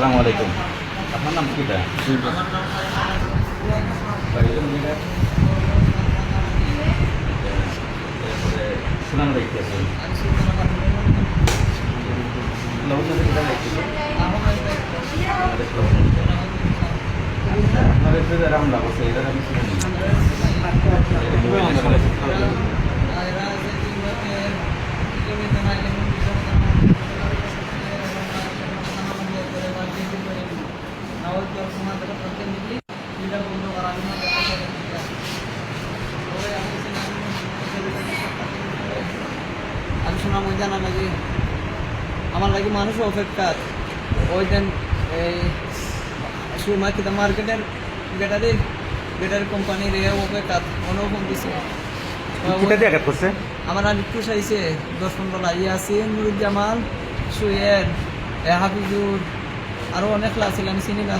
আসসালামু আলাইকুম। আপনার নাম কিটা সুনাম দেখতেছে আপনাদের তো রামলা বসে এটা আমি শুনি ওই জানা নাকি আমার লাগি মানুষ অপেক্ষা ওই দিন এই সুরমার্কেট মার্কেটের ব্যাটারি ব্যাটারি কোম্পানির এ অপেক্ষা দিছে। কিটা আঘাত করছে? আমার আর একটু চাইছে দশ পনেরো লাগিয়ে ইয়াসিন নুরুজ্জামান সুয়েদ এ হাফিজুর আরও অনেক ক্লাস ছিল আমি চিনি না।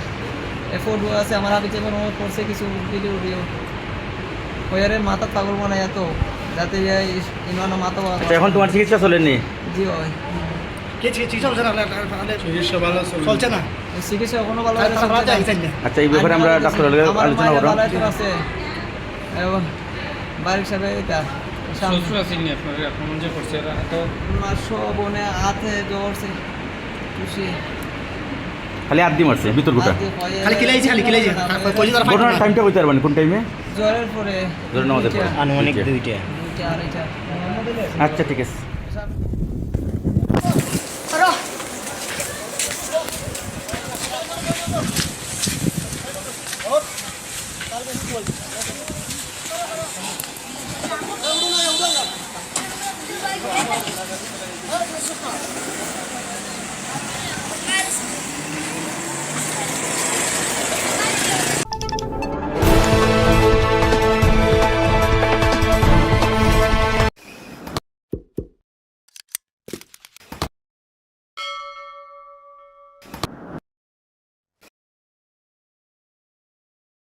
এ ফটো আছে আমার যেমন ও করছে কিছু ভিডিও ভিডিও ওয়ারে মাথা পাগল বানায় এত। যাতে ইনানো মাথা আচ্ছা এখন তোমার চিকিৎসা চলেনি? জি হয় চিকিৎসা কোনো ভালো না। আচ্ছা এই ব্যাপারে আমরা ডাক্তারের আলোচনা করব। ভালো একজন আছে। এবং বাড়ির সাথে এটা শ্বশুর আছেন আপনার? আক্রমণ যে করছে এরা? তো বনে হাতে জ্বরছে খুশি। খালি আদি মারছে ভিতর গোটা। খালি কিলাইছে খালি কিলাইছে। ঘটনার টাইমটা পারবেন কোন টাইমে জ্বরের পরে ধরে নামাজের পরে। আনুমানিক দুইটা। আচ্ছা ঠিক আছে